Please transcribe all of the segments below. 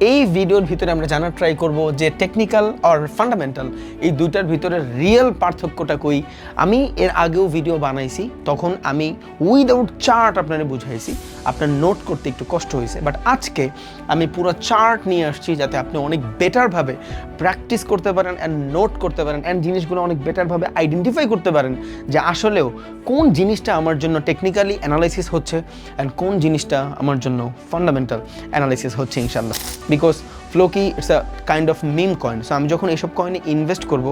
এই ভিডিওর ভিতরে আমরা জানার ট্রাই করব যে টেকনিক্যাল আর ফান্ডামেন্টাল এই দুইটার ভিতরে রিয়েল পার্থক্যটা কই। আমি এর আগেও ভিডিও বানাইছি, তখন আমি উইদাউট চার্ট আপনারা বুঝাইছি, আপনার নোট করতে একটু কষ্ট হয়েছে বাট আজকে আমি পুরো চার্ট নিয়ে আসছি যাতে আপনি অনেক বেটারভাবে প্র্যাকটিস করতে পারেন অ্যান্ড নোট করতে পারেন অ্যান্ড জিনিসগুলো অনেক বেটারভাবে আইডেন্টিফাই করতে পারেন যে আসলেও কোন জিনিসটা আমার জন্য টেকনিক্যালি অ্যানালাইসিস হচ্ছে অ্যান্ড কোন জিনিসটা আমার জন্য ফান্ডামেন্টাল অ্যানালাইসিস হচ্ছে ইনশাল্লাহ because Floki it's a kind of meme coin so আমি যখন এইসব কয়েনে ইনভেস্ট করব,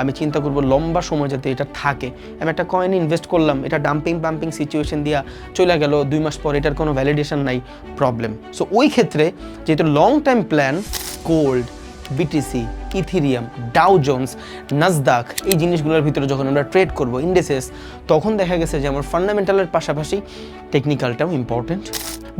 আমি চিন্তা করব লম্বা সময় যাতে এটা থাকে। আমি একটা কয়েনে ইনভেস্ট করলাম, এটা ডাম্পিং পাম্পিং সিচুয়েশন দিয়া চলে গেল, দুই মাস পর এটার কোনো ভ্যালিডেশন নাই প্রবলেম সো ওই ক্ষেত্রে যেহেতু long time plan gold BTC Ethereum Dow Jones Nasdaq এই জিনিসগুলোর ভিতরে যখন আমরা ট্রেড করব ইন্ডেসেস তখন দেখা গেছে যে আমার ফান্ডামেন্টালের পাশাপাশি টেকনিক্যালটাও ইম্পর্টেন্ট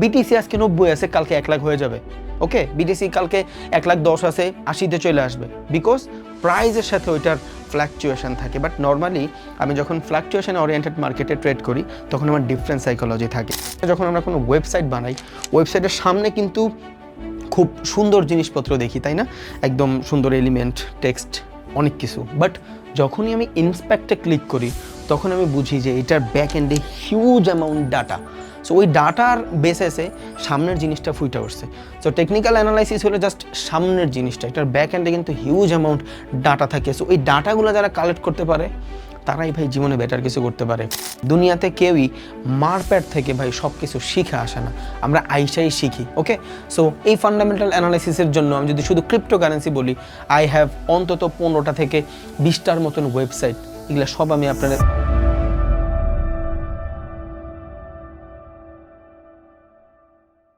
বিটিসি আজকে নব্বই আছে, কালকে এক লাখ হয়ে যাবে। ওকে বিটিসি কালকে এক লাখ দশ আছে, আশিতে চলে আসবে। বিকজ প্রাইজের সাথে ওইটার ফ্ল্যাকচুয়েশন থাকে। বাট নর্মালি আমি যখন ফ্ল্যাকচুয়েশন ওরিয়েন্টেড মার্কেটে ট্রেড করি, তখন আমার ডিফারেন্ট সাইকোলজি থাকে। যখন আমরা কোনো ওয়েবসাইট বানাই ওয়েবসাইটের সামনে কিন্তু খুব সুন্দর জিনিসপত্র দেখি, তাই না? একদম সুন্দর এলিমেন্ট টেক্সট অনেক কিছু। বাট যখনই আমি ইন্সপেক্টে ক্লিক করি, তখন আমি বুঝি যে এটার ব্যাক এন্ডে হিউজ অ্যামাউন্ট ডাটা সো ওই ডাটার বেসেসে সামনের জিনিসটা ফুটে উঠছে। সো টেকনিক্যাল অ্যানালাইসিস হলো জাস্ট সামনের জিনিসটা। এটার ব্যাক এন্ডে কিন্তু হিউজ অ্যামাউন্ট ডাটা থাকে। সো ওই ডাটাগুলো যারা কালেক্ট করতে পারে তারাই ভাই জীবনে বেটার কিছু করতে পারে। দুনিয়াতে কেউই মারপ্যাট থেকে ভাই সব কিছু শিখে আসে না। আমরা আইসাই শিখি ওকে সো এই ফান্ডামেন্টাল অ্যানালাইসিসের জন্য আমি যদি শুধু ক্রিপ্টোকারেন্সি বলি আই হ্যাভ অন্তত পনেরোটা থেকে বিশটার মতন ওয়েবসাইট এগুলো সব আমি আপনাদের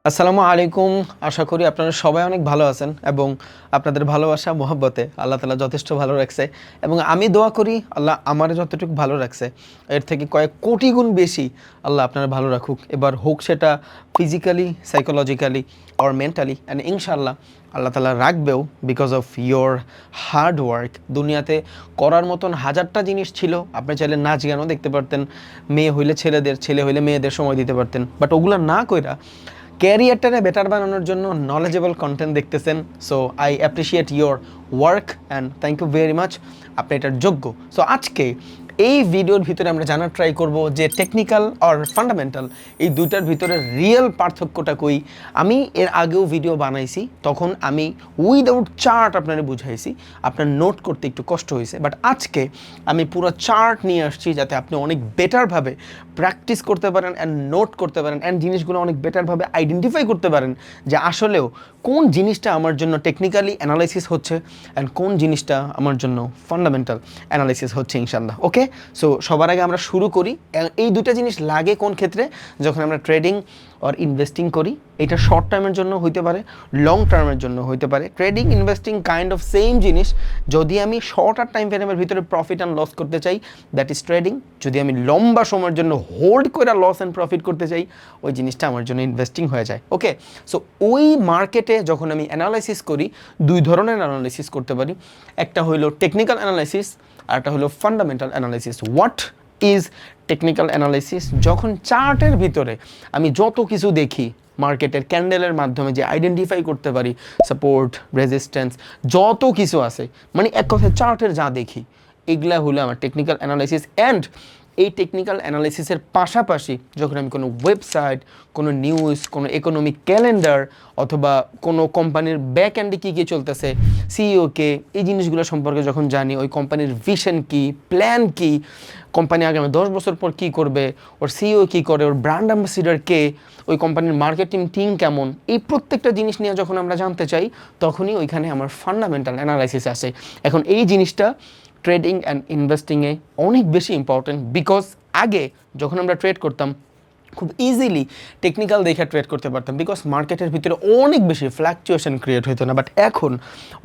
আসসালামু আলাইকুম। আশা করি আপনারা সবাই অনেক ভালো আছেন এবং আপনাদের ভালোবাসা, মোহাব্বতে আল্লাহ তালা যথেষ্ট ভালো রাখছে এবং আমি দোয়া করি আল্লাহ আমার যতটুকু ভালো রাখছে, এর থেকে কয়েক কোটি গুণ বেশি আল্লাহ আপনারা ভালো রাখুক। এবার হোক সেটা physically psychologically or mentally and ইনশাল্লাহ আল্লাহ তালা রাখবেও because of your hard work দুনিয়াতে করার মতন হাজারটা জিনিস ছিল, আপনি চাইলে নাচ গানও দেখতে পারতেন। মেয়ে হইলে ছেলেদের, ছেলে হইলে মেয়েদের সময় দিতে পারতেন। বাট ওগুলো না কইরা ক্যারিয়ারটারে বেটার বানানোর জন্য নলেজেবল কন্টেন্ট দেখতেছেন। So I appreciate your work and thank you very much আপনি এটার যোগ্য। সো আজকে এই ভিডিওর ভিতরে আমরা জানার ট্রাই করব যে টেকনিক্যাল আর ফান্ডামেন্টাল এই দুইটার ভিতরে রিয়েল পার্থক্যটা কই। আমি এর আগেও ভিডিও বানাইছি, তখন আমি উইদাউট চার্ট আপনারা বুঝাইছি, আপনার নোট করতে একটু কষ্ট হয়েছে। বাট আজকে আমি পুরো চার্ট নিয়ে আসছি যাতে আপনি অনেক বেটারভাবে প্র্যাকটিস করতে পারেন অ্যান্ড নোট করতে পারেন অ্যান্ড জিনিসগুলো অনেক বেটারভাবে আইডেন্টিফাই করতে পারেন যে আসলেও কোন জিনিসটা আমার জন্য টেকনিক্যালি অ্যানালাইসিস হচ্ছে অ্যান্ড কোন জিনিসটা আমার জন্য ফান্ডামেন্টাল অ্যানালাইসিস হচ্ছে ইনশাল্লাহ ওকে সো সবার আগে আমরা শুরু করি এই দুটা জিনিস লাগে কোন ক্ষেত্রে? যখন আমরা ট্রেডিং আর ইনভেস্টিং করি, এটা শর্ট টার্মের জন্য হইতে পারে লং টার্মের জন্য হইতে পারে। Trading investing kind of same জিনিস, যদি আমি শর্ট আর টাইম ফ্রেমের ভিতরে প্রফিট অ্যান্ড লস করতে চাই দ্যাট ইজ ট্রেডিং যদি আমি লম্বা সময়ের জন্য হোল্ড করে লস অ্যান্ড প্রফিট করতে চাই, ওই জিনিসটা আমার জন্য ইনভেস্টিং হয়ে যায়। ওকে সো ওই মার্কেটে যখন আমি অ্যানালাইসিস করি, দুই ধরনের অ্যানালাইসিস করতে পারি। একটা হইল টেকনিক্যাল অ্যানালাইসিস আর একটা হলো fundamental analysis what is technical analysis যখন চার্টের ভিতরে আমি যত কিছু দেখি, মার্কেটের ক্যান্ডেলের মাধ্যমে যে আইডেন্টিফাই করতে পারি সাপোর্ট রেজিস্ট্যান্স যত কিছু আছে মানে এক কথায় চার্টের যা দেখি, এগুলা হলো আমার টেকনিক্যাল অ্যানালাইসিস অ্যান্ড এই টেকনিক্যাল অ্যানালাইসিসের পাশাপাশি যখন আমি কোনো ওয়েবসাইট কোনো নিউজ কোনো ইকোনমিক ক্যালেন্ডার অথবা কোনো কোম্পানির ব্যাক অ্যান্ডে কী কী চলতেছে সিইও কে, এই জিনিসগুলো সম্পর্কে যখন জানি, ওই কোম্পানির ভিশন কি প্ল্যান কি কোম্পানি আগামী দশ বছর পর কী করবে, ওর সিইও কী করে, ওর ব্র্যান্ড অ্যাম্বাসিডার কে, ওই কোম্পানির মার্কেটিং টিম কেমন, এই প্রত্যেকটা জিনিস নিয়ে যখন আমরা জানতে চাই, তখনই ওইখানে আমার ফান্ডামেন্টাল অ্যানালাইসিস আসে। এখন এই জিনিসটা ট্রেডিং অ্যান্ড ইনভেস্টিংয়ে অনেক বেশি ইম্পর্টেন্ট বিকজ আগে যখন আমরা ট্রেড করতাম, খুব ইজিলি টেকনিক্যাল দেখে ট্রেড করতে পারতাম বিকজ মার্কেটের ভিতরে অনেক বেশি ফ্ল্যাকচুয়েশন ক্রিয়েট হতো না বাট এখন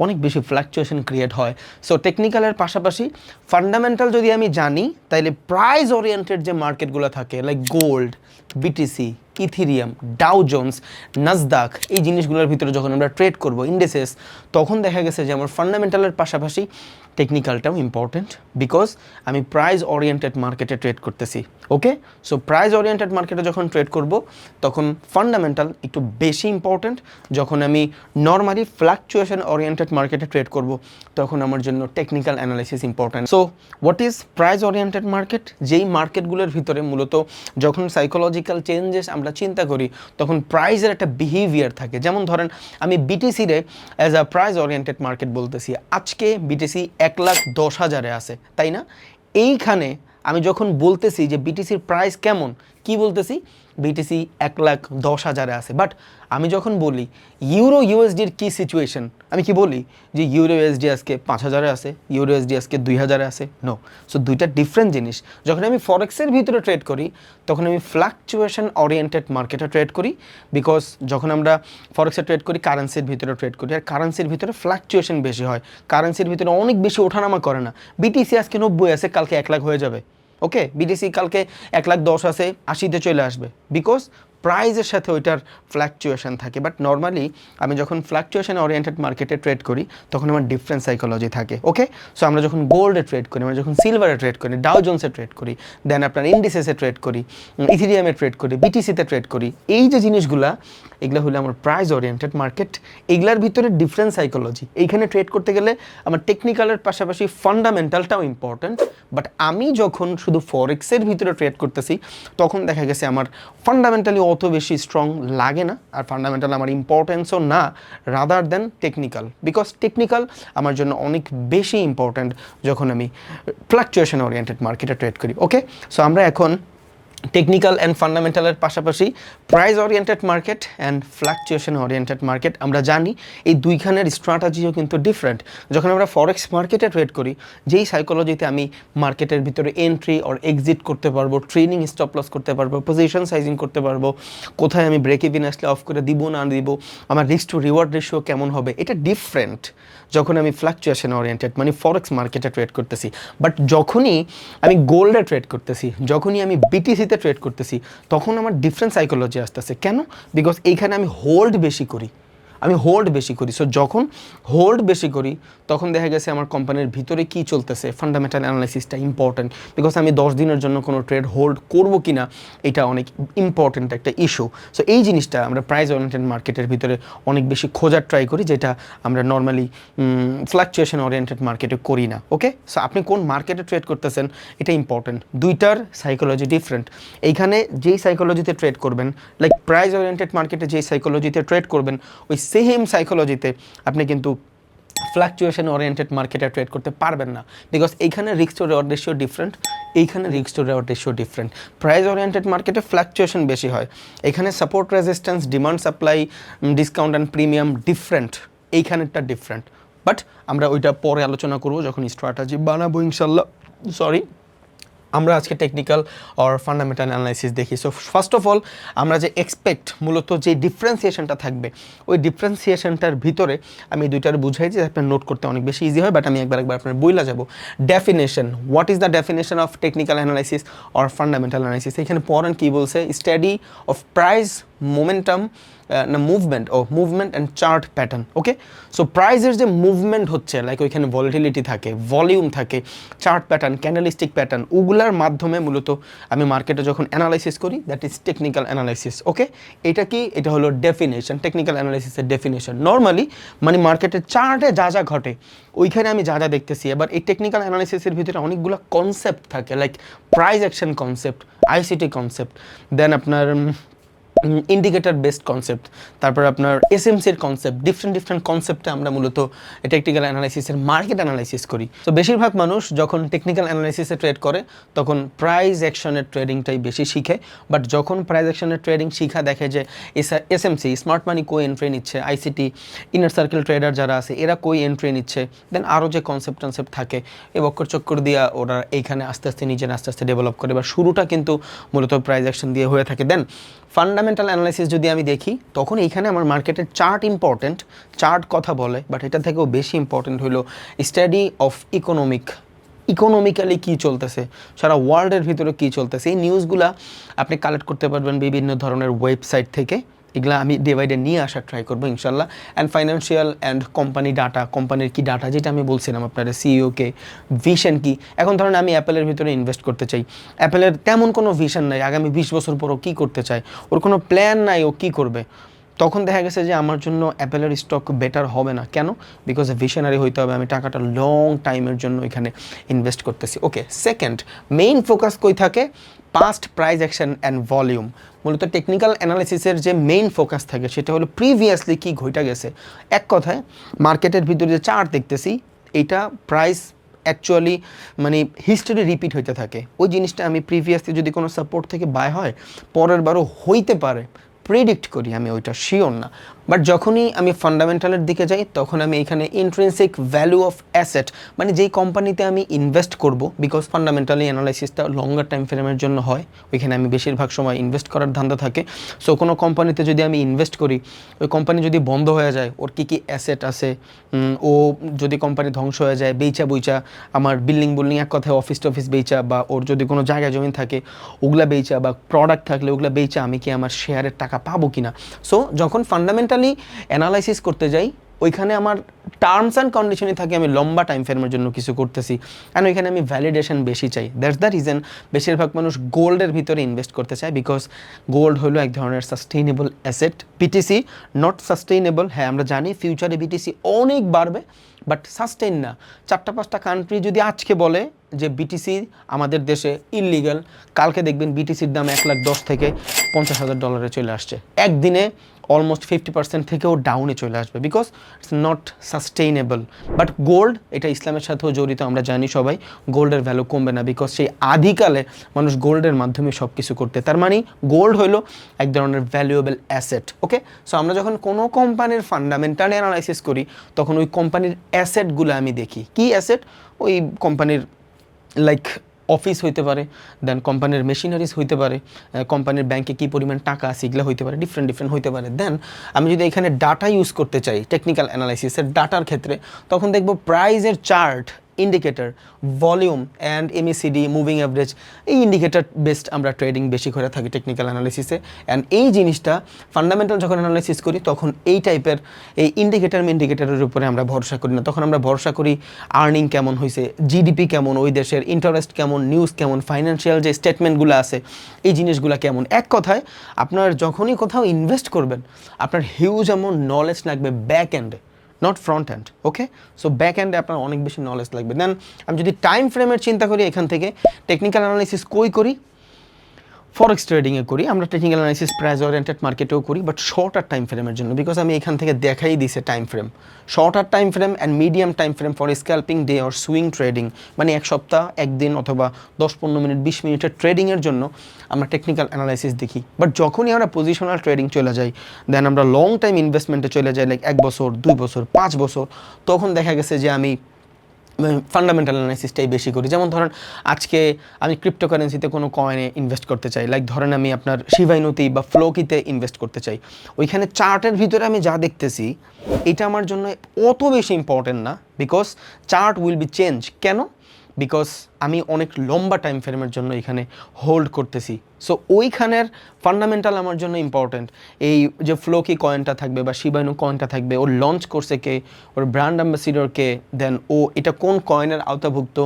অনেক বেশি ফ্ল্যাকচুয়েশন ক্রিয়েট হয়। সো টেকনিক্যালের পাশাপাশি ফান্ডামেন্টাল যদি আমি জানি, তাইলে প্রাইজ ওরিয়েন্টেড যে মার্কেটগুলো থাকে like gold BTC Ethereum Dow Jones Nasdaq এই জিনিসগুলোর ভিতরে যখন আমরা ট্রেড করব ইন্ডেসেস তখন দেখা গেছে যে আমার ফান্ডামেন্টালের পাশাপাশি টেকনিক্যালটাও ইম্পর্টেন্ট বিকজ আমি প্রাইজ ওরিয়েন্টেড মার্কেটে ট্রেড করতেছি ওকে সো প্রাইজ ওরিয়েন্টেড মার্কেটে যখন ট্রেড করব, তখন ফান্ডামেন্টাল একটু বেশি ইম্পর্টেন্ট যখন আমি নর্মালি ফ্লাকচুয়েশন ওরিয়েন্টেড মার্কেটে ট্রেড করব, তখন আমার জন্য technical analysis important so what is price oriented market যেই মার্কেটগুলোর ভিতরে মূলত যখন সাইকোলজিক্যাল চেঞ্জেস আমরা চিন্তা করি, তখন প্রাইজের একটা বিহেভিয়ার থাকে। যেমন ধরেন, আমি বিটিসিরে as a price oriented market বলতেছি। আজকে বিটিসি এক লাখ দশ হাজারে আছে, তাই না? এইখানে আমি যখন বলতেছি যে বিটিসির প্রাইস কেমন, কি বলতেছি? বিটিসি এক লাখ দশ হাজারে আছে। বাট আমি যখন বলি ইউরো ইউএসডির কি সিচুয়েশন আমি কি বলি? যে ইউরো ইউএসডি আজকে পাঁচ হাজারে আছে ইউরো ইউএসডি আজকে দুই হাজারে আছে নো সো দুইটা ডিফারেন্ট জিনিস। যখন আমি ফরেক্সের ভিতরে ট্রেড করি, তখন আমি ফ্লাকচুয়েশন ওরিয়েন্টেড মার্কেটে ট্রেড করি বিকজ যখন আমরা ফরেক্সে ট্রেড করি কারেন্সির ভিতরে ট্রেড করি, আর কারেন্সির ভিতরে ফ্লাকচুয়েশন বেশি হয়। কারেন্সির ভিতরে অনেক বেশি ওঠানামা করে না। বিটিসি আজকে নব্বই আছে, কালকে এক লাখ হয়ে যাবে। ওকে বিটিসি কালকে এক লাখ দশ আছে আশিতে চলে আসবে। বিকজ প্রাইজের সাথে ওইটার ফ্ল্যাকচুয়েশন থাকে। বাট নর্মালি আমি যখন ফ্ল্যাকচুয়েশন ওরিয়েন্টেড মার্কেটে ট্রেড করি, তখন আমার ডিফারেন্ট সাইকোলজি থাকে ওকে সো আমরা যখন গোল্ডে ট্রেড করি, আমরা যখন সিলভারে ট্রেড করি ডাউ জোন্সে ট্রেড করি দেন আপনার ইন্ডিসেসে ট্রেড করি ইথিরিয়ামে ট্রেড করি বিটিসিতে ট্রেড করি, এই যে জিনিসগুলা, এগুলো হলো আমার প্রাইজ ওরিয়েন্টেড মার্কেট এগুলার ভিতরে ডিফারেন্ট সাইকোলজি এইখানে ট্রেড করতে গেলে আমার টেকনিক্যালের পাশাপাশি ফান্ডামেন্টালটাও ইম্পর্ট্যান্ট বাট আমি যখন শুধু ফরেক্সের ভিতরে ট্রেড করতেছি, তখন দেখা গেছে আমার ফান্ডামেন্টালি অত বেশি স্ট্রং লাগে না আর ফান্ডামেন্টাল আমার ইম্পর্টেন্সও না rather than technical because technical আমার জন্য অনেক বেশি ইম্পর্ট্যান্ট যখন আমি ফ্লাকচুয়েশন ওরিয়েন্টেড মার্কেটে ট্রেড করি ওকে সো আমরা এখন টেকনিক্যাল অ্যান্ড ফান্ডামেন্টালের পাশাপাশি price oriented market and fluctuation oriented market আমরা জানি, এই দুইখানের স্ট্র্যাটাজিও কিন্তু ডিফারেন্ট যখন আমরা ফরেক্স মার্কেটে ট্রেড করি, যেই সাইকোলজিতে আমি মার্কেটের ভিতরে এন্ট্রি অর এক্সিট করতে পারব ট্রেনিং স্টপ লস করতে পারব পজিশন সাইজিং করতে পারব, কোথায় আমি ব্রেক ইভিন আসলে অফ করে দিব না দিব, আমার রিস্ক টু রিওয়ার্ড রেশিও কেমন হবে, এটা ডিফারেন্ট যখন আমি ফ্লাকচুয়েশন ওরিয়েন্টেড মানে ফরেক্স মার্কেটে ট্রেড করতেছি। বাট যখনই আমি গোল্ডে ট্রেড করতেছি, যখনই আমি বিটিসিতে ট্রেড করতেছি, তখন আমার ডিফারেন্ট সাইকোলজি আসতেছে। কেন? বিকজ এইখানে আমি হোল্ড বেশি করি। আমি হোল্ড বেশি করি। সো যখন হোল্ড বেশি করি, তখন দেখা গেছে আমার কোম্পানির ভিতরে কি চলতেছে ফান্ডামেন্টাল অ্যানালাইসিসটা ইম্পর্ট্যান্ট বিকজ আমি দশ দিনের জন্য কোনো ট্রেড হোল্ড করব কি না এটা অনেক ইম্পর্ট্যান্ট একটা ইস্যু সো এই জিনিসটা আমরা প্রাইস ওরিয়েন্টেড মার্কেটের ভিতরে অনেক বেশি খোঁজার ট্রাই করি, যেটা আমরা নর্মালি ফ্লাকচুয়েশন ওরিয়েন্টেড মার্কেটে করি না ওকে সো আপনি কোন মার্কেটে ট্রেড করতেছেন, এটা ইম্পর্ট্যান্ট দুইটার সাইকোলজি ডিফারেন্ট এইখানে যেই সাইকোলজিতে ট্রেড করবেন লাইক প্রাইস ওরিয়েন্টেড মার্কেটে যেই সাইকোলজিতে ট্রেড করবেন, ওই সেম সাইকোলজিতে আপনি কিন্তু ফ্লাকচুয়েশন ওরিয়েন্টেড মার্কেটে ট্রেড করতে পারবেন না। বিকজ এইখানে রিক্স টু রেওয়ার্ড রেশিও ডিফারেন্ট এইখানে রিক্স to reward ratio different price oriented মার্কেটে ফ্লাকচুয়েশন বেশি হয়। এখানে support resistance demand supply discount and premium different এইখানেরটা different but আমরা ওইটা পরে আলোচনা করব যখন স্ট্র্যাটাজি বানাবো ইনশাল্লাহ। সরি আমরা আজকে টেকনিক্যাল অর ফান্ডামেন্টাল অ্যানালাইসিস দেখি। সো ফার্স্ট অফ অল আমরা যে এক্সপেক্ট মূলত যে ডিফারেন্সিয়েশনটা থাকবে, ওই ডিফারেন্সিয়েশনটার ভিতরে আমি দুইটার বুঝাই যে আপনার নোট করতে অনেক বেশি ইজি হয় বাট আমি একবার একবার আপনার বইলা যাব। Definition what is the definition of technical analysis or fundamental analysis এখানে পড়েন কী বলছে? স্টাডি অফ প্রাইস মোমেন্টাম না movement O movement and chart pattern okay so প্রাইজের যে মুভমেন্ট হচ্ছে লাইক ওইখানে ভলিটিলিটি থাকে ভলিউম থাকে চার্ট প্যাটার্ন ক্যান্ডেলিস্টিক প্যাটার্ন ওগুলার মাধ্যমে মূলত আমি মার্কেটে যখন অ্যানালাইসিস করি that is technical analysis okay এটা কি? এটা হলো ডেফিনেশন টেকনিক্যাল অ্যানালাইসিসের ডেফিনেশন নর্মালি মানে মার্কেটের চার্টে যা যা ঘটে, ওইখানে আমি যা যা দেখতেছি, এবার এই টেকনিক্যাল অ্যানালাইসিসের ভিতরে অনেকগুলো কনসেপ্ট থাকে like price action concept ICT concept then আপনার ইন্ডিকেটার বেসড কনসেপ্ট তারপর আপনার এস এসএমসির কনসেপ্ট ডিফারেন্ট ডিফারেন্ট কনসেপ্টে আমরা মূলত টেকনিক্যাল অ্যানালাইসিসের মার্কেট অ্যানালাইসিস করি। তো বেশিরভাগ মানুষ যখন টেকনিক্যাল অ্যানালাইসিসে ট্রেড করে, তখন প্রাইস অ্যাকশনের ট্রেডিংটাই বেশি শিখে। বাট যখন প্রাইস অ্যাকশনের ট্রেডিং শিখা দেখে যে এস এসএমসি স্মার্ট মানি কই এন্ট্রি নিচ্ছে আইসিটি ইনার সার্কেল ট্রেডার যারা আছে, এরা কই এন্ট্রি নিচ্ছে দেন আরও যে কনসেপ্ট টনসেপ্ট থাকে এ বক্কর চক্কর দিয়া ওরা এইখানে আস্তে আস্তে নিজের আস্তে আস্তে ডেভেলপ করে বা শুরুটা কিন্তু মূলত প্রাইস অ্যাকশন দিয়ে হয়ে থাকে। দেন ফান্ডামেন্টাল অ্যানালাইসিস যদি আমি দেখি, তখন এইখানে আমার মার্কেটের চার্ট ইম্পর্টেন্ট চার্ট কথা বলে বাট এটা থেকেও বেশি ইম্পর্টেন্ট হলো স্টাডি অফ ইকোনমিক ইকোনমিক্যালি কী চলতেছে, সারা ওয়ার্ল্ডের ভিতরে কী চলতেছে, এই নিউজগুলা আপনি কালেক্ট করতে পারবেন বিভিন্ন ধরনের ওয়েবসাইট থেকে। এগুলো আমি ডিভাইডে নিয়ে আসার ট্রাই করব, ইনশাল্লাহ। And financial and company data কোম্পানির কি ডাটা যেটা আমি বলছিলাম আপনারা সিইওকে ভিশন কি এখন ধরেন আমি অ্যাপেলের ভিতরে ইনভেস্ট করতে চাই। অ্যাপেলের তেমন কোনো ভিশন নাই, আগামী বিশ বছর পর ও কী করতে চায়? ওর কোনো প্ল্যান নাই ও কী করবে? তখন দেখা গেছে যে আমার জন্য অ্যাপেলের স্টক বেটার হবে না। কেন? বিকজ ভিশনারি হইতে হবে, আমি টাকাটা লং টাইমের জন্য এখানে ইনভেস্ট করতেছি। ওকে সেকেন্ড মেইন ফোকাস কই থাকে? Past price action and volume মূলত টেকনিক্যাল অ্যানালিসিসের যে মেইন ফোকাস থাকে, সেটা হলো প্রিভিয়াসলি কী ঘটা গেছে। এক কথায় মার্কেটের ভিতরে যে চার্ট দেখতেছি, এটা প্রাইস অ্যাকচুয়ালি মানে হিস্টোরি রিপিট হইতে থাকে। ওই জিনিসটা আমি প্রিভিয়াসলি যদি কোনো সাপোর্ট থেকে বাই হয়, পরের বারও হইতে পারে। প্রেডিক্ট করি আমি ওইটা শিওর না। বাট যখনই আমি ফান্ডামেন্টালের দিকে যাই, তখন আমি এখানে ইন্ট্রেন্সিক ভ্যালু অফ অ্যাসেট মানে যেই কোম্পানিতে আমি ইনভেস্ট করব বিকজ ফান্ডামেন্টালি অ্যানালাইসিসটা লঙ্গার টাইম ফ্রেমের জন্য হয়, ওইখানে আমি বেশিরভাগ সময় ইনভেস্ট করার ধান্দা থাকে। সো কোনো কোম্পানিতে যদি আমি ইনভেস্ট করি, ওই কোম্পানি যদি বন্ধ হয়ে যায়, ওর কী কী অ্যাসেট আছে? ও যদি কোম্পানি ধ্বংস হয়ে যায়, বেইচা বইচা, আমার বিল্ডিং বিল্ডিং এক কথায় অফিস টফিস বেচা বা ওর যদি কোনো জায়গা জমি থাকে, ওগুলা বেচা বা প্রোডাক্ট থাকলে ওগুলা বেচা আমি কি আমার শেয়ারের টাকা পাবো কিনা? সো যখন ফান্ডামেন্টালি অ্যানালাইসিস করতে যাই, ওইখানে আমার টার্মস অ্যান্ড কন্ডিশনে থাকে, আমি লম্বা টাইম ফ্রেমের জন্য কিছু করতেছি। অ্যান্ড ওইখানে আমি ভ্যালিডেশন বেশি চাই। দ্যাটস দ্য রিজন বেশিরভাগ মানুষ গোল্ডের ভিতরে ইনভেস্ট করতে চায় বিকজ গোল্ড হলো এক ধরনের sustainable asset BTC not sustainable হ্যাঁ আমরা জানি ফিউচারে বিটিসি অনেক বাড়বে বাট সাস্টেইন না। চারটা পাঁচটা কান্ট্রি যদি আজকে বলে যে বিটিসি আমাদের দেশে ইললিগাল কালকে দেখবেন বিটিসির দাম এক লাখ দশ থেকে পঞ্চাশ হাজার ডলারে চলে আসছে। একদিনে অলমোস্ট ফিফটি পার্সেন্ট থেকেও ডাউনে চলে আসবে because it's not sustainable but gold এটা ইসলামের সাথেও জড়িত, আমরা জানি সবাই গোল্ডের ভ্যালু কমবে না বিকজ সেই আদিকালে মানুষ গোল্ডের মাধ্যমে সব কিছু করতে। তার মানে গোল্ড হলো এক ধরনের ভ্যালুয়েবল অ্যাসেট ওকে সো আমরা যখন কোনো কোম্পানির ফান্ডামেন্টাল অ্যানালাইসিস করি, তখন ওই কোম্পানির অ্যাসেটগুলো আমি দেখি। কি অ্যাসেট ওই কোম্পানির লাইক অফিস হইতে পারে দেন কোম্পানির মেশিনারিজ হইতে পারে কোম্পানির ব্যাংকে কী পরিমাণ টাকা আছে, এগুলো হইতে পারে ডিফারেন্ট ডিফারেন্ট হইতে পারে। দেন আমি যদি এখানে ডাটা ইউজ করতে চাই টেকনিক্যাল অ্যানালাইসিসের ডাটার ক্ষেত্রে, তখন দেখব প্রাইজের chart indicator volume and MACD moving average এই ইন্ডিকেটর বেসড আমরা ট্রেডিং বেশি করে থাকি টেকনিক্যাল অ্যানালিসিসে অ্যান্ড এই জিনিসটা ফান্ডামেন্টাল যখন অ্যানালাইসিস করি, তখন এই টাইপের এই ইন্ডিকেটর ইন্ডিকেটরের উপরে আমরা ভরসা করি না। তখন আমরা ভরসা করি আর্নিং কেমন হয়েছে জিডিপি কেমন, ওই দেশের ইন্টারেস্ট কেমন নিউজ কেমন ফাইন্যান্সিয়াল যে স্টেটমেন্টগুলো আছে, এই জিনিসগুলো কেমন। এক কথায়, আপনার যখনই কোথাও ইনভেস্ট করবেন, আপনার হিউজ অ্যামাউন্ট নলেজ লাগবে ব্যাক এন্ডে not front hand okay so back হ্যান্ডে আপনার অনেক বেশি নলেজ লাগবে। দেন আমি যদি টাইম ফ্রেমের চিন্তা করি এখান থেকে টেকনিক্যাল অ্যানালাইসিস কই করি? ফরেক্স ট্রেডিংয়ে করি, আমরা টেকনিক্যাল অ্যানালাইসিস প্রাইস ওরিয়েন্টেড মার্কেটেও করি বাট শর্টার টাইম ফ্রেমের জন্য বিকজ আমি এখান থেকে দেখাই দিছে time frame shorter time frame and medium time frame for scalping day or swing trading মানে এক সপ্তাহ একদিন অথবা দশ, পনেরো মিনিট, বিশ মিনিটের ট্রেডিংয়ের জন্য আমরা টেকনিক্যাল অ্যানালাইসিস দেখি। বাট যখনই আমরা পজিশনাল ট্রেডিং চলে যাই দেন আমরা লং টাইম ইনভেস্টমেন্টে চলে যাই লাইক এক বছর, দুই বছর, পাঁচ বছর, তখন দেখা গেছে যে আমি ফান্ডামেন্টাল অ্যানালাইসিসটাই বেশি করি। যেমন ধরেন, আজকে আমি ক্রিপ্টোকারেন্সিতে কোনো কয়েনে ইনভেস্ট করতে চাই লাইক ধরেন আমি আপনার শিবাইনতি বা ফ্লোকিতে ইনভেস্ট করতে চাই। ওইখানে চার্টের ভিতরে আমি যা দেখতেছি, এটা আমার জন্য অত বেশি ইম্পর্টেন্ট না because chart will be change কেন? বিকজ আমি অনেক লম্বা টাইম ফ্রেমের জন্য এখানে হোল্ড করতেছি। সো ওইখানের ফান্ডামেন্টাল আমার জন্য ইম্পর্ট্যান্ট এই যে ফ্লোকি কয়েনটা থাকবে বা শিবানু কয়েনটা থাকবে ওর লঞ্চ করছে কে? ওর ব্র্যান্ড অ্যাম্বাসিডর কে? দেন ও এটা কোন কয়েনের আওতাভুক্ত?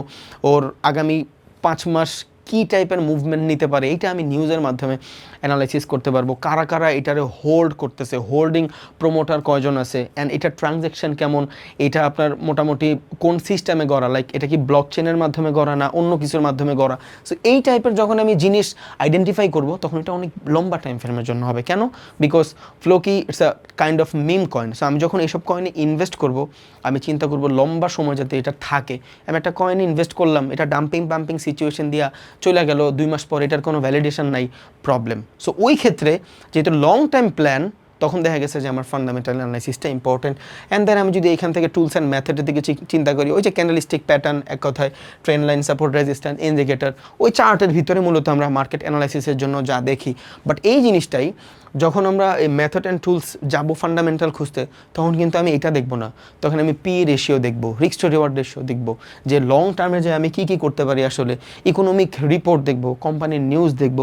ওর আগামী পাঁচ মাস কী টাইপের মুভমেন্ট নিতে পারে? এইটা আমি নিউজের মাধ্যমে অ্যানালাইসিস করতে পারব। কারা কারা এটারে হোল্ড করতেছে হোল্ডিং প্রমোটার কয়জন আছে অ্যান্ড এটা ট্রানজ্যাকশন কেমন, এটা আপনার মোটামুটি কোন সিস্টেমে গড়া লাইক এটা কি ব্লক চেনের মাধ্যমে গড়া না অন্য কিছুর মাধ্যমে গড়া? সো এই টাইপের যখন আমি জিনিস আইডেন্টিফাই করব, তখন এটা অনেক লম্বা টাইম ফ্রেমের জন্য হবে। কেন? Because Floki it's a kind of meme coin so আমি যখন এইসব কয়েনে ইনভেস্ট করব, আমি চিন্তা করব লম্বা সময় যাতে এটা থাকে। আমি একটা কয়েনে ইনভেস্ট করলাম, এটা ডাম্পিং পাম্পিং সিচুয়েশন দিয়া চলে গেল, দুই মাস পর এটার কোনো ভ্যালিডেশন নাই প্রবলেম সো ওই ক্ষেত্রে যেহেতু লং টাইম প্ল্যান তখন দেখা গেছে যে আমার ফান্ডামেন্টাল অ্যানালাইসিসটা ইম্পর্টেন্ট অ্যান্ড দেন আমি যদি এখান থেকে টুলস অ্যান্ড মেথডের দিকে চিন্তা করি, ওই যে ক্যান্ডেলিস্টিক প্যাটার্ন এক কথায় trend line support resistant indicator ওই চার্টের ভিতরে মূলত আমরা মার্কেট অ্যানালাইসিসের জন্য যা দেখি। বাট এই জিনিসটাই যখন আমরা এই মেথড অ্যান্ড টুলস যাব ফান্ডামেন্টাল খুঁজতে, তখন কিন্তু আমি এটা দেখব না। তখন আমি পি রেশিও দেখব রিক্স টু রিওয়ার্ড রেশিও দেখব, যে লং টার্মে যে আমি কী কী করতে পারি আসলে ইকোনমিক রিপোর্ট দেখব কোম্পানির নিউজ দেখব,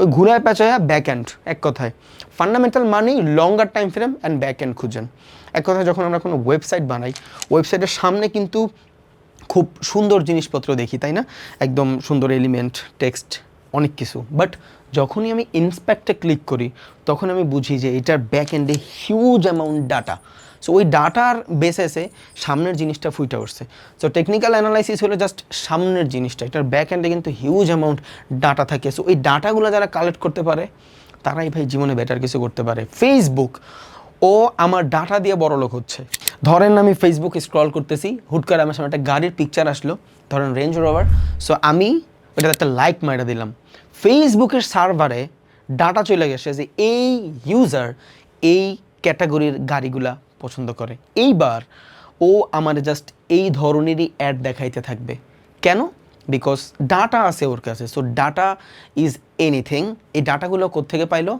ওই ঘুরায় পেঁচায়া ব্যাক অ্যান্ড এক কথায়। ফান্ডামেন্টাল মানেই longer time frame and back and খুঁজেন। এক কথায় যখন আমরা কোনো ওয়েবসাইট বানাই ওয়েবসাইটের সামনে কিন্তু খুব সুন্দর জিনিসপত্র দেখি, তাই না? একদম সুন্দর এলিমেন্ট টেক্সট অনেক কিছু। বাট যখনই আমি ইন্সপেক্টে ক্লিক করি, তখন আমি বুঝি যে এটার ব্যাক এন্ডে হিউজ অ্যামাউন্ট ডাটা সো ওই ডাটার বেসেসে সামনের জিনিসটা ফুটে উঠছে। সো টেকনিক্যাল অ্যানালাইসিস হলো জাস্ট সামনের জিনিসটা। এটার ব্যাক এন্ডে কিন্তু হিউজ অ্যামাউন্ট ডাটা থাকে। সো ওই ডাটাগুলো যারা কালেক্ট করতে পারে, তারাই ভাই জীবনে বেটার কিছু করতে পারে। ফেসবুক ও আমার ডাটা দিয়ে বড় লোক হচ্ছে। ধরেন আমি ফেসবুকে স্ক্রল করতেছি, হুট করে আমার সামনে একটা গাড়ির পিকচার আসলো। ধরেন রেঞ্জ রোভার সো আমি ওটাতে একটা লাইক মারা দিলাম। ফেসবুকের সার্ভারে ডাটা চলে গেছে যে এই ইউজার এই ক্যাটাগরির গাড়িগুলা পছন্দ করে। এইবার ও আমার জাস্ট এই ধরনেরই অ্যাড দেখাইতে থাকবে। কেন? বিকজ ডাটা আছে ওর কাছে। সো ডাটা ইজ এনিথিং এই ডাটাগুলো কোত্থেকে পাইলো?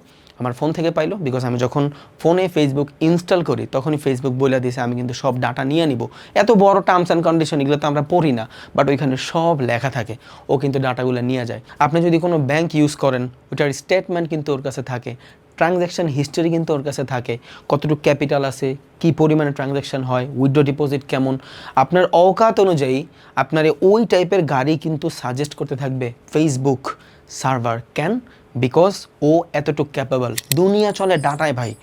আমার ফোন থেকে পাইলো বিকজ আমি যখন ফোনে ফেসবুক ইনস্টল করি, তখনই ফেসবুক বলে দিয়েছে আমি কিন্তু সব ডাটা নিয়ে নিব। এত বড় টার্মস অ্যান্ড কন্ডিশন এগুলো তো আমরা পড়ি না বাট ওইখানে সব লেখা থাকে। ও কিন্তু ডাটাগুলো নিয়ে যায়। আপনি যদি কোনো ব্যাংক ইউজ করেন, ওইটার স্টেটমেন্ট কিন্তু ওর কাছে থাকে ট্রানজ্যাকশন হিস্টোরি কিন্তু ওর কাছে থাকে, কতটুকু ক্যাপিটাল আছে, কি পরিমাণে ট্রানজ্যাকশন হয় উইথড্র ডিপোজিট কেমন, আপনার অকাত অনুযায়ী আপনার ওই টাইপের গাড়ি কিন্তু সাজেস্ট করতে থাকবে ফেসবুক সার্ভার ক্যান বিকজ ও এতটুক ক্যাপেবল দুনিয়া চলে ডাটায় ভাই।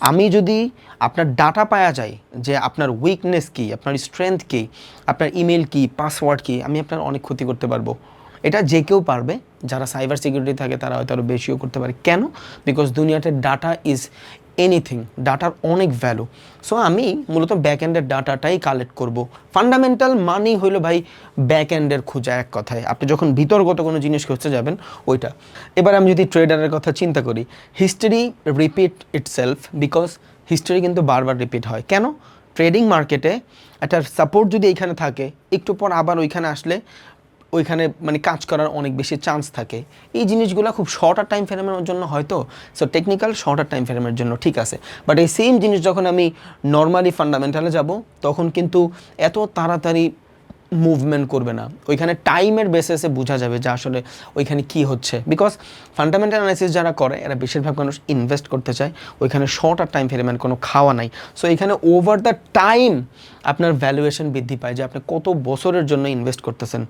আমি যদি আপনার ডাটা পাওয়া যায় যে আপনার উইকনেস কী, আপনার স্ট্রেংথ কী, আপনার ইমেল কী পাসওয়ার্ড কী, আমি আপনার অনেক ক্ষতি করতে পারব। এটা যে কেউ পারবে, যারা সাইবার সিকিউরিটি থাকে, তারা হয়তো আরও বেশিও করতে পারে। কেন? বিকজ দুনিয়াতে ডাটা ইজ এনিথিং ডাটার অনেক ভ্যালু সো আমি মূলত ব্যাক এন্ডের ডাটাটাই কালেক্ট করব। ফান্ডামেন্টাল মানেই হলো ভাই ব্যাক এন্ডের খোঁজা এক কথায়। আপনি যখন ভিতরগত কোনো জিনিস খুঁজতে যাবেন, ওইটা। এবার আমি যদি ট্রেডারের কথা চিন্তা করি history repeat itself because history কিন্তু বারবার রিপিট হয়। কেন? ট্রেডিং মার্কেটে একটা সাপোর্ট যদি এইখানে থাকে, একটু পর আবার ওইখানে আসলে ওইখানে মানে কাজ করার অনেক বেশি চান্স থাকে। এই জিনিসগুলো খুব শর্টার টাইম ফ্রেমের জন্য হয়তো সো টেকনিক্যাল শর্টার টাইম ফ্রেমের জন্য ঠিক আছে। বাট এই সেম জিনিস যখন আমি নর্মালি ফান্ডামেন্টালে যাব, তখন কিন্তু এত তাড়াতাড়ি মুভমেন্ট করবে না। ওইখানে টাইমের বেসিসে বোঝা যাবে যে আসলে ওইখানে কি হচ্ছে। বিকজ ফান্ডামেন্টাল অ্যানালাইসিস যারা করে, এরা বেশিরভাগ মানুষ ইনভেস্ট করতে চায়। ওইখানে শর্ট আর টাইম ফেরিমেন্ট কোনো খাওয়া নাই। সো এখানে ওভার দ্য টাইম আপনার ভ্যালুয়েশন বৃদ্ধি পায় যে আপনি কত বছরের জন্য ইনভেস্ট করতেছেন।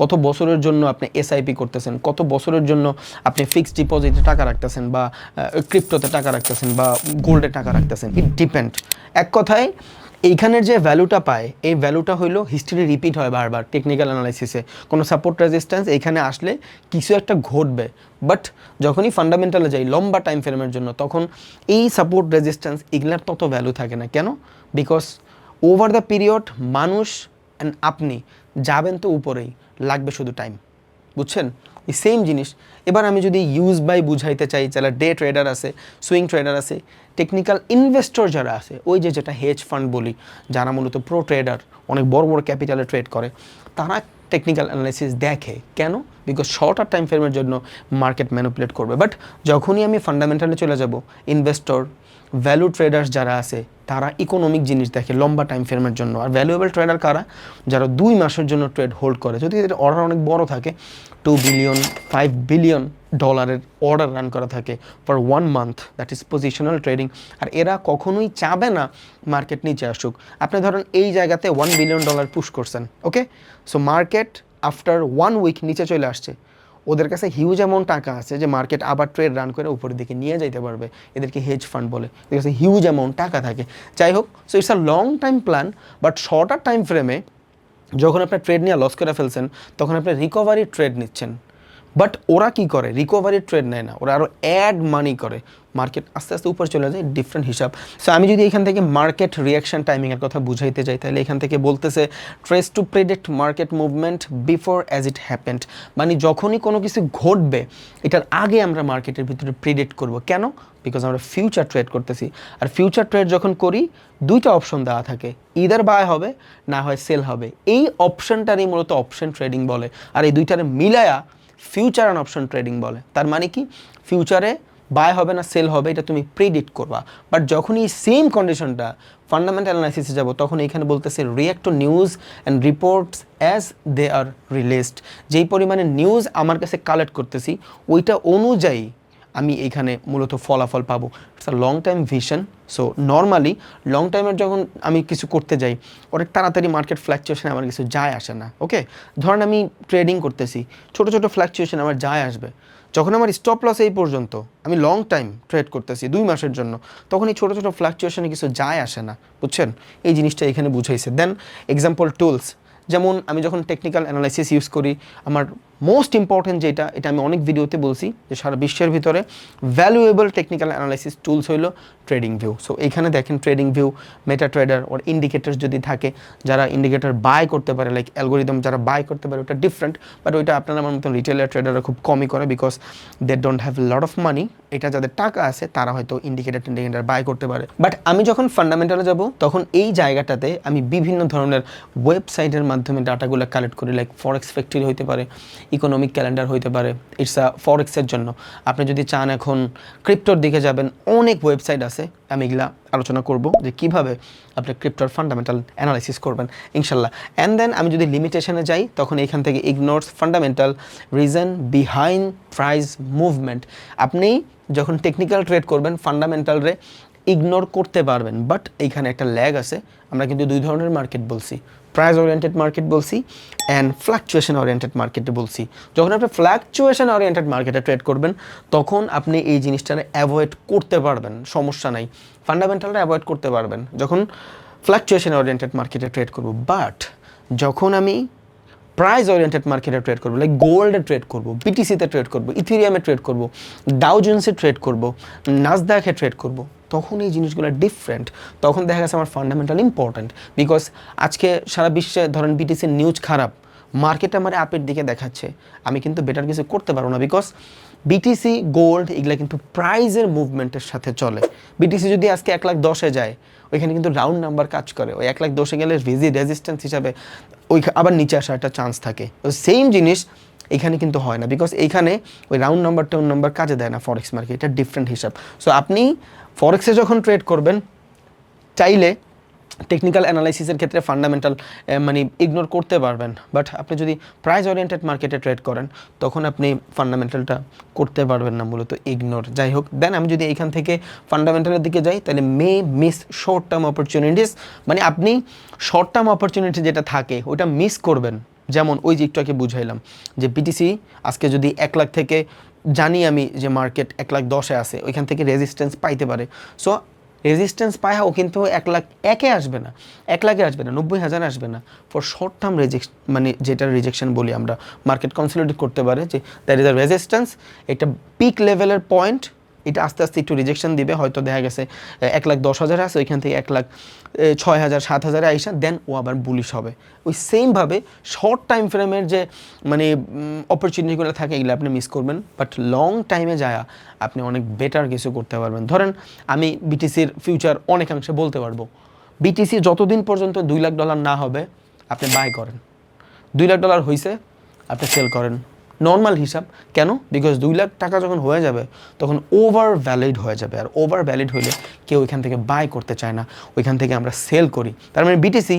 কত বছরের জন্য আপনি এসআইপি করতেছেন। কত বছরের জন্য আপনি ফিক্সড ডিপোজিটে টাকা রাখতেছেন বা ক্রিপ্টোতে টাকা রাখতেছেন বা গোল্ডে টাকা রাখতেছেন। ইট ডিপেন্ড এক কথায় এইখানের যে ভ্যালুটা পায়, এই ভ্যালুটা হইল হিস্ট্রি রিপিট হয় বারবার টেকনিক্যাল অ্যানালাইসিসে কোনো সাপোর্ট রেজিস্ট্যান্স এখানে আসলে কিছু একটা ঘটবে। বাট যখনই ফান্ডামেন্টালে যাই, লম্বা টাইম ফ্রেমের জন্য, তখন এই সাপোর্ট রেজিস্ট্যান্স এগুলার তত ভ্যালু থাকে না। কেন? বিকজ ওভার দ্য পিরিয়ড মানুষ অ্যান্ড আপনি যাবেন তো উপরেই, লাগবে শুধু টাইম বুঝছেন? এই সেম জিনিস। এবার আমি যদি ইউজ বাই বুঝাইতে চাই, যারা ডে ট্রেডার আছে সুইং ট্রেডার আছে টেকনিক্যাল ইনভেস্টর যারা আছে, ওই যে যেটা হেজ ফান্ড বলি, যারা মূলত প্রো ট্রেডার অনেক বড় বড় ক্যাপিটালে ট্রেড করে, তারা টেকনিক্যাল অ্যানালাইসিস দেখে। কেন? বিকজ শর্ট আর টাইম ফ্রেমের জন্য মার্কেট ম্যানুপুলেট করবে। বাট যখনই আমি ফান্ডামেন্টালে চলে যাব ইনভেস্টর ভ্যালু ট্রেডার্স যারা আছে তারা ইকোনমিক জিনিস দেখে লম্বা টাইম ফ্রেমের জন্য। আর ভ্যালুয়েবল ট্রেডার কারা? যারা দুই মাসের জন্য ট্রেড হোল্ড করে। যদি এদের অর্ডার অনেক বড় থাকে টু বিলিয়ন ফাইভ বিলিয়ন ডলারের অর্ডার রান করা থাকে for one month that is positional trading আর এরা কখনোই চাবে না মার্কেট নিচে আসুক। আপনি ধরেন এই জায়গাতে ওয়ান বিলিয়ন ডলার পুশ করছেন okay so market after one week নিচে চলে আসছে। ওদের কাছে হিউজ অ্যামাউন্ট টাকা আছে যে মার্কেট আবার ট্রেড রান করে উপরের দিকে নিয়ে যাইতে পারবে, এদেরকে হেজ ফান্ড বলে। এদের কাছে হিউজ অ্যামাউন্ট টাকা থাকে। যাই হোক so it's a long time plan but shorter time ফ্রেমে যখন আপনার ট্রেড নিয়ে লস করে ফেলছেন, তখন আপনি রিকভারি ট্রেড নিচ্ছেন। বাট ওরা কি করে? রিকভারি ট্রেড নেয় না। ওরা আরও অ্যাড মানি করে। মার্কেট আস্তে আস্তে উপর চলে যায় ডিফারেন্ট হিসাব। সো আমি যদি এখান থেকে মার্কেট রিয়াকশন টাইমিংয়ের কথা বুঝাইতে যাই, তাহলে এখান থেকে বলতেছে trace to predict market movement before as it happened মানে যখনই কোনো কিছু ঘটবে, এটার আগে আমরা মার্কেটের ভিতরে প্রেডিক্ট করব। কেন? বিকজ আমরা ফিউচার ট্রেড করতেছি। আর ফিউচার ট্রেড যখন করি, দুইটা অপশন দেওয়া থাকে। ইদার বাই হবে, না হয় সেল হবে। এই অপশনটারই মূলত অপশন ট্রেডিং বলে। আর এই দুইটার মিলায়া ফিউচার অ্যান্ড অপশন ট্রেডিং বলে। তার মানে কি? ফিউচারে বাই হবে না সেল হবে, এটা তুমি প্রিডিক্ট করবা। বাট যখন এই সেম কন্ডিশনটা ফান্ডামেন্টাল অ্যানালাইসিসে যাব, তখন এখানে বলতেছে react to news and reports as they are released যেই পরিমাণে নিউজ আমার কাছে কালেক্ট করতেছি, ওইটা অনুযায়ী আমি এখানে মূলত ফলাফল পাবো। It's a long time vision so normally long টাইমের যখন আমি কিছু করতে যাই, অনেক তাড়াতাড়ি মার্কেট ফ্ল্যাকচুয়েশন আমার কিছু যায় আসে না ওকে ধরেন আমি ট্রেডিং করতেছি, ছোটো ছোটো ফ্ল্যাকচুয়েশন আমার যায় আসবে। যখন আমার স্টপ লস এই পর্যন্ত, আমি লং টাইম ট্রেড করতেছি, দুই মাসের জন্য, তখন এই ছোটো ছোটো ফ্ল্যাকচুয়েশনে কিছু যায় আসে না, বুঝছেন? এই জিনিসটা এখানে বুঝাইছে। দেন এক্সাম্পল টুলস যেমন, আমি যখন টেকনিক্যাল অ্যানালাইসিস ইউজ করি, আমার মোস্ট ইম্পর্টেন্ট যেটা, এটা আমি অনেক ভিডিওতে বলছি যে সারা বিশ্বের ভিতরে ভ্যালুয়েবল টেকনিক্যাল অ্যানালাইসিস টুলস হইল ট্রেডিং ভিউ সো এখানে দেখেন ট্রেডিং ভিউ মেটা ট্রেডার ওর ইন্ডিকেটার যদি থাকে, যারা ইন্ডিকেটার বাই করতে পারে লাইক অ্যালগোরিদম যারা বাই করতে পারে, ওটা ডিফারেন্ট বাট ওইটা আপনার আমার মতন রিটেলার ট্রেডাররা খুব কমই করে because they don't have lot of money এটা যাদের টাকা আছে, তারা হয়তো ইন্ডিকেটার ইন্ডিকেটার বাই করতে পারে। বাট আমি যখন ফান্ডামেন্টালে যাব, তখন এই জায়গাটাতে আমি বিভিন্ন ধরনের ওয়েবসাইটের মাধ্যমে ডাটাগুলো কালেক্ট করি লাইক ফরেক্স ফ্যাক্টরি হইতে পারে ইকোনমিক ক্যালেন্ডার হইতে পারে। ইটস আ ফরেক্সের জন্য। আপনি যদি চান এখন ক্রিপ্টোর দিকে যাবেন, অনেক ওয়েবসাইট আছে। আমি এগুলা আলোচনা করব যে কীভাবে আপনি ক্রিপ্টোর ফান্ডামেন্টাল অ্যানালাইসিস করবেন, ইনশাল্লাহ। অ্যান্ড দেন আমি যদি লিমিটেশনে যাই, তখন এখান থেকে ignores fundamental reason behind price movement আপনি যখন টেকনিক্যাল ট্রেড করবেন ফান্ডামেন্টাল রে ইগনোর করতে পারবেন। বাট এইখানে একটা ল্যাগ আছে। আমরা কিন্তু দুই ধরনের মার্কেট বলছি। প্রাইস ওরিয়েন্টেড মার্কেট বলছি অ্যান্ড ফ্লাকচুয়েশন ওরিয়েন্টেড মার্কেটে বলছি। যখন আপনি ফ্লাকচুয়েশন ওরিয়েন্টেড মার্কেটে ট্রেড করবেন, তখন আপনি এই জিনিসটা অ্যাভয়েড করতে পারবেন, সমস্যা নাই। ফান্ডামেন্টালটা অ্যাভয়েড করতে পারবেন, যখন ফ্লাকচুয়েশন ওরিয়েন্টেড মার্কেটে ট্রেড করব। বাট যখন আমি প্রাইস ওরিয়েন্টেড মার্কেটে ট্রেড করব লাইক গোল্ডে ট্রেড করব বিটিসিতে ট্রেড করব ইথিরিয়ামে ট্রেড করব ডাউজেন্সে ট্রেড করব নাজদাকে ট্রেড করব তখন এই জিনিসগুলো ডিফারেন্ট তখন দেখা গেছে আমার ফান্ডামেন্টাল ইম্পর্ট্যান্ট বিকজ আজকে সারা বিশ্বে ধরেন বিটিসির নিউজ খারাপ মার্কেট আমার অ্যাপের দিকে দেখাচ্ছে, আমি কিন্তু বেটার কিছু করতে পারব না বিকজ বিটিসি গোল্ড এগুলো কিন্তু প্রাইজের মুভমেন্টের সাথে চলে। বিটিসি যদি আজকে এক লাখ দশে যায়, ওইখানে কিন্তু রাউন্ড নাম্বার কাজ করে, ওই এক লাখ দশে গেলে ভিজি রেজিস্ট্যান্স হিসাবে ওই আবার নিচে আসার একটা চান্স থাকে। সেম জিনিস এখানে কিন্তু হয় না বিকজ এইখানে ওই রাউন্ড নাম্বার টাউন নাম্বার কাজে দেয় না ফরেক্স মার্কেট এটা ডিফারেন্ট হিসাব। সো আপনি ফরেক্সে যখন ট্রেড করবেন, চাইলে টেকনিক্যাল অ্যানালাইসিসের ক্ষেত্রে ফান্ডামেন্টাল মানে ইগনোর করতে পারবেন। বাট আপনি যদি প্রাইস ওরিয়েন্টেড মার্কেটে ট্রেড করেন, তখন আপনি ফান্ডামেন্টালটা করতে পারবেন না, মূলত ইগনোর যাই হোক দেন আমি যদি এখান থেকে ফান্ডামেন্টালের দিকে যাই, তাহলে may miss short term opportunities মানে আপনি শর্ট টার্ম অপরচুনিটি যেটা থাকে ওটা মিস করবেন। যেমন ওই যে একটু আগে বুঝাইলাম, যে বিটিসি আজকে যদি এক লাখ থেকে জানি আমি যে মার্কেট এক লাখ দশে আছে, ওইখান থেকে রেজিস্ট্যান্স পাইতে পারে। সো রেজিস্ট্যান্স পায়, ও কিন্তু এক লাখ একে আসবে না। এক লাখে আসবে না, নব্বই হাজার আসবে না। ফর শর্ট টার্ম রেজেক্ট মানে যেটা রিজেকশন বলি আমরা মার্কেট কনসলিডেট করতে পারে যে দ্যাট ইজ আ রেজিস্ট্যান্স একটা পিক লেভেলের পয়েন্ট এটা আস্তে আস্তে একটু রিজেকশন দিবে, হয়তো দেখা গেছে এক লাখ দশ হাজার আছে, ওইখান থেকে এক লাখ ছয় হাজার, সাত হাজারে আইসা দেন ও আবার বুলিশ হবে। ওই সেমভাবে শর্ট টাইম ফ্রেমের যে মানে অপরচুনিটিগুলো থাকে, এগুলো আপনি মিস করবেন। বাট লং টাইমে যায়, আপনি অনেক বেটার কিছু করতে পারবেন। ধরেন, আমি বিটিসির ফিউচার অনেকাংশে বলতে পারব বিটিসি যতদিন পর্যন্ত দুই লাখ ডলার না হবে, আপনি বাই করেন। দুই লাখ ডলার হয়েছে আপনি সেল করেন। নর্মাল হিসাব। কেন? বিকজ দুই লাখ টাকা যখন হয়ে যাবে, তখন ওভার ভ্যালিড হয়ে যাবে। আর ওভার ভ্যালিড হলে কেউ ওইখান থেকে বাই করতে চায় না। ওইখান থেকে আমরা সেল করি। তার মানে বিটিসি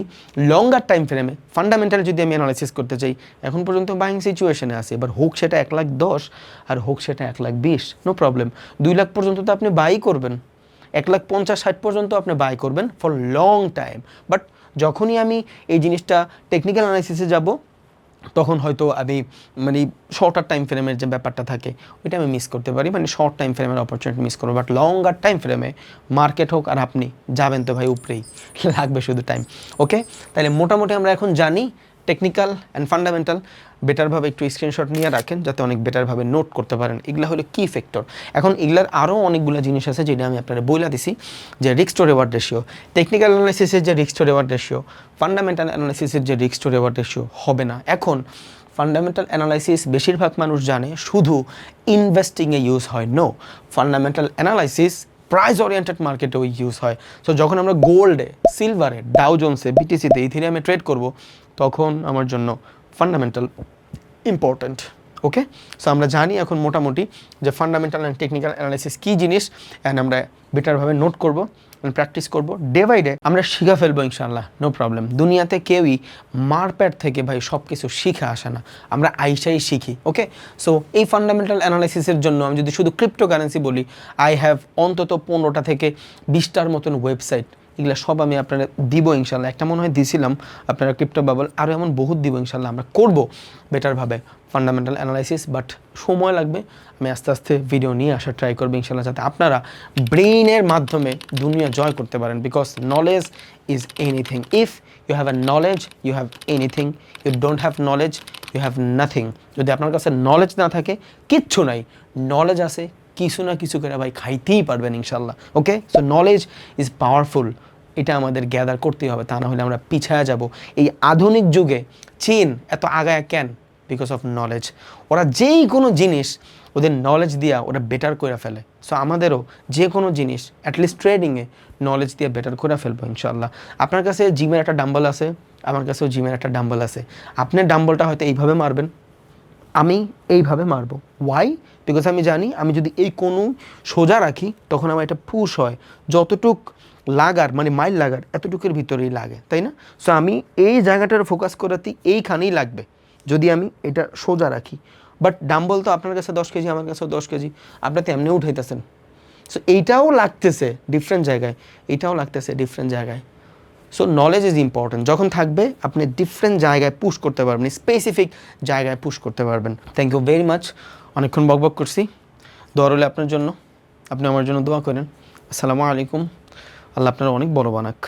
লঙ্গার টাইম ফ্রেমে ফান্ডামেন্টাল যদি আমি অ্যানালাইসিস করতে চাই, এখন পর্যন্ত বাইং সিচুয়েশনে আছে। এবার হোক সেটা এক লাখ দশ, আর হোক সেটা এক লাখ বিশ নো প্রবলেম দুই লাখ পর্যন্ত তো আপনি বাই করবেন। এক লাখ পঞ্চাশ, ষাট পর্যন্ত আপনি বাই করবেন ফর লং টাইম বাট যখনই আমি এই জিনিসটা টেকনিক্যাল অ্যানালাইসিসে যাব তখন হয়তো আমি মানে শর্টার টাইম ফ্রেমের যে ব্যাপারটা থাকে, ওইটা আমি মিস করতে পারি। মানে শর্ট টাইম ফ্রেমের অপরচুনিটি মিস করব। বাট লঙ্গার টাইম ফ্রেমে মার্কেট হোক আর আপনি, যাবেন তো ভাই উপরেই। লাগবে শুধু টাইম ওকে তাহলে মোটামুটি আমরা এখন জানি টেকনিক্যাল অ্যান্ড ফান্ডামেন্টাল বেটারভাবে একটু স্ক্রিনশট নিয়ে রাখেন যাতে অনেক বেটারভাবে নোট করতে পারেন। এগুলা হলো কি ফ্যাক্টর এখন এগুলার আরও অনেকগুলো জিনিস আছে যেটা আমি আপনারা বইলা দিছি, যে রিক্স টু রেওয়ার্ড রেশিও টেকনিক্যাল অ্যানালাইসিসের যে রিক্স টু রেওয়ার্ড রেশিও ফান্ডামেন্টাল অ্যানালাইসিসের যে রিক্স টু রেওয়ার্ড রেশিও হবে না। এখন ফান্ডামেন্টাল অ্যানালাইসিস বেশিরভাগ মানুষ জানে শুধু ইনভেস্টিংয়ে ইউজ হয়। No fundamental analysis price oriented মার্কেটে ওই ইউজ হয়। সো যখন আমরা গোল্ডে সিলভারে ডাউ এই বিটিসিতে ইথিরিয়ামে ট্রেড করব, তখন আমার জন্য ফান্ডামেন্টাল ইম্পর্ট্যান্ট ওকে সো আমরা জানি এখন মোটামুটি যে ফান্ডামেন্টাল অ্যান্ড টেকনিক্যাল অ্যানালিসিস কী জিনিস অ্যান্ড আমরা বেটারভাবে নোট করব। প্র্যাকটিস করব। ডে বাই ডে আমরা শিখা ফেলব ইনশাল্লাহ নো প্রবলেম দুনিয়াতে কেউই মারপ্যাট থেকে ভাই সব কিছু শিখে আসে না। আমরা আইসাই শিখি ওকে সো এই ফান্ডামেন্টাল অ্যানালাইসিসের জন্য আমি যদি শুধু ক্রিপ্টোকারেন্সি বলি আই হ্যাভ অন্তত পনেরোটা থেকে বিশটার মতন ওয়েবসাইট এগুলো সব আমি আপনারা দিব ইনশাল্লাহ। একটা মনে হয় দিছিলাম আপনারা ক্রিপ্টো বাবল আরও এমন বহুত দিব ইনশাল্লাহ। আমরা করব বেটারভাবে ফান্ডামেন্টাল অ্যানালাইসিস বাট সময় লাগবে। আমি আস্তে আস্তে ভিডিও নিয়ে আসার ট্রাই করব ইনশাল্লাহ, যাতে আপনারা ব্রেইনের মাধ্যমে দুনিয়া জয় করতে পারেন। Because knowledge is anything if you have a knowledge you have anything you don't have knowledge you have nothing যদি আপনার কাছে নলেজ না থাকে, কিচ্ছু নাই। নলেজ আছে কিছু না কিছু করে ভাই খাইতেই পারবেন ইনশাল্লাহ okay so knowledge is powerful এটা আমাদের গ্যাদার করতেই হবে, তা না হলে আমরা পিছায়া যাব। এই আধুনিক যুগে চীন এত আগায় কেন? বিকজ অফ নলেজ ওরা যেই কোনো জিনিস ওদের নলেজ দিয়া ওরা বেটার করে ফেলে। সো আমাদেরও যে কোনো জিনিস অ্যাটলিস্ট ট্রেডিংয়ে নলেজ দিয়ে বেটার করে ফেলব ইনশাল্লাহ আপনার কাছে জিমের একটা ডাম্বল আছে? আমার কাছেও জিমের একটা ডাম্বল আছে। আপনার ডাম্বলটা হয়তো এইভাবে মারবেন। আমি এইভাবে মারবো। ওয়াই বিকজ আমি জানি, আমি যদি এই কোনো সোজা রাখি, তখন আমার এটা পুশ হয়। যতটুক লাগার মানে মাইল লাগার, এতটুকুর ভিতরেই লাগে, তাই না? সো আমি এই জায়গাটার ফোকাস করাতে এইখানেই লাগবে, যদি আমি এটা সোজা রাখি। বাট ডাম্বল তো আপনার কাছে দশ কেজি, আমার কাছেও দশ কেজি, আপনি তো এমনি উঠাইতেছেন। সো এইটাও লাগতেছে ডিফারেন্ট জায়গায় এইটাও লাগতেছে ডিফারেন্ট জায়গায়। সো নলেজ ইজ ইম্পর্টেন্ট যখন থাকবে, আপনি ডিফারেন্ট জায়গায় পুশ করতে পারবেন স্পেসিফিক জায়গায় পুশ করতে পারবেন। থ্যাংক ইউ ভেরি মাচ অনেকক্ষণ বকবক করছি। দোয়া আপনার জন্য। আপনি আমার জন্য দোয়া করেন। আসসালামু আলাইকুম। আল্লাহ আপনার অনেক বড় বানাক।